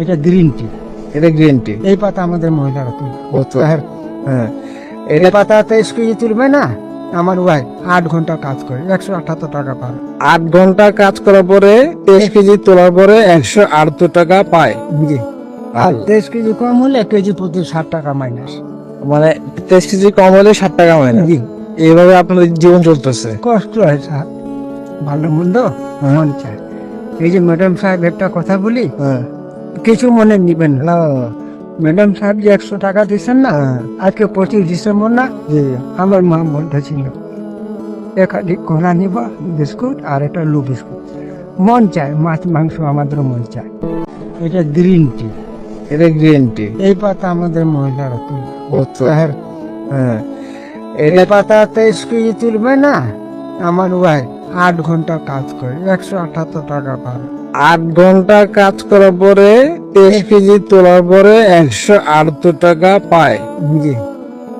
এটা green tea এটা green tea এই পাতা আমাদের মহিলারা তুলবে ও তো হ্যাঁ। এই এটা পাতাতে স্কুলে তুলবে না? আমার ওয়াইফ আট ঘণ্টা কাজ করে একশো আঠাত্তর টাকা পাবে আট ঘণ্টা কাজ করার পরে তেইশ কেজি তোলার পরে একশো আটাত্তর টাকা পায়। জি। আর তেইশ কেজি কম হলে কেজি প্রতি ষাট টাকা মাইনাস। মানে তেইশ কেজি কম হলে ষাট টাকা হয় না জি। এইভাবে আপনাদের জীবন চলতেছে। কষ্ট হয় স্যার। ভালো মন্দ? মন চায়। এই যে ম্যাডাম সাহেব একটা কথা বলি? হ্যাঁ। কিছু মনে নিবেন না। ম্যাডাম সাহেব যে একশো টাকা দিচ্ছেন না আজকে পঁচিশ ডিসেম্বর না? জি। আমার মা বলতেছিল একাধিক কোলা নিব বিস্কুট আর একটা লু বিস্কুট। মন চায় মাছ মাংস আমাদের মন চায়। এটা গ্রিন টি। এটা গ্রিন টি। এই পাতা আমাদের মহিলারা তুলবে হ্যাঁ। এটা এই পাতাতে স্কুলে তুলবে না? আমার ওয়াই আট ঘণ্টা কাজ করে একশো আঠাত্তর টাকা পাবে। আট ঘণ্টা কাজ করার পরে তেইশ কেজি তোলার পরে একশো আটাত্তর টাকা পায়। জি।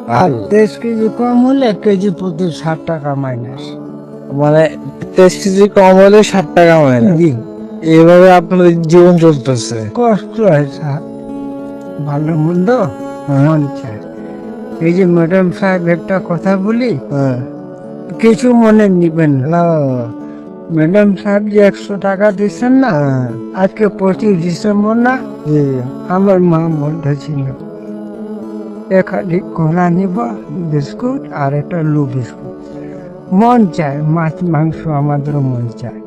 আর তেইশ কেজি কম হলে এক কেজি প্রতি ষাট টাকা মাইনাস মানে তেইশ কেজি কম হলে ষাট টাকা না জি। এইভাবে আপনাদের জীবন চলতেছে। কষ্ট হয় স্যার। ভালো মন্দ মন চায়। এই যে ম্যাডাম সাহেব একটা কথা বলি হ্যাঁ। কিছু মনে নিবেন না। ম্যাডাম সাহেব যে একশো টাকা দিচ্ছেন না, আজকে পঁচিশ ডিসেম্বর না, যে আমার মা মধ্যে ছিল। এখানে কোলা নিব, বিস্কুট আর একটা লু বিস্কুট। মন চায়, মাছ, মাংস আমাদের মন চায়।